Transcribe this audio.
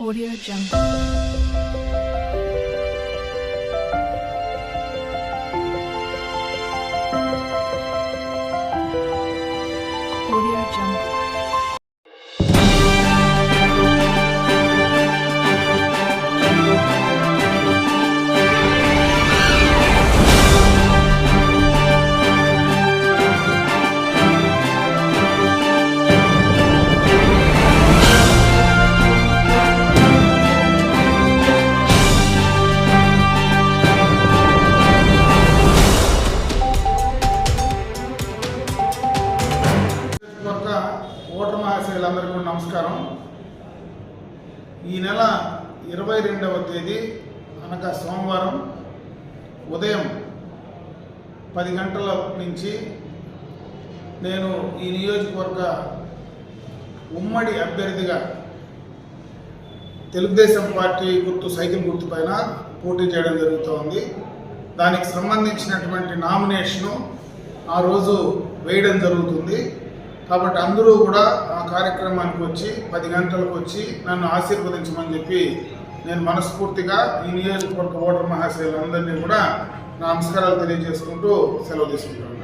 Audio Jungle. Voter మహాశయులందరికీ కూడా నమస్కారం. ఈ నెల ఇరవై రెండవ తేదీ అనగా సోమవారం ఉదయం పది గంటల నుంచి నేను ఈ నియోజకవర్గ ఉమ్మడి అభ్యర్థిగా తెలుగుదేశం పార్టీ గుర్తు సైకిల్ గుర్తు పైన పోటీ చేయడం జరుగుతోంది. దానికి సంబంధించినటువంటి నామినేషను ఆ రోజు వేయడం జరుగుతుంది. కాబట్టి అందరూ కూడా ఆ కార్యక్రమానికి వచ్చి పది గంటలకు వచ్చి నన్ను ఆశీర్వదించమని చెప్పి నేను మనస్ఫూర్తిగా ఈ నియోజకవర్గ ఓటర్ మహాశయులందరినీ కూడా నా నమస్కారాలు తెలియజేసుకుంటూ సెలవు తీసుకుంటాను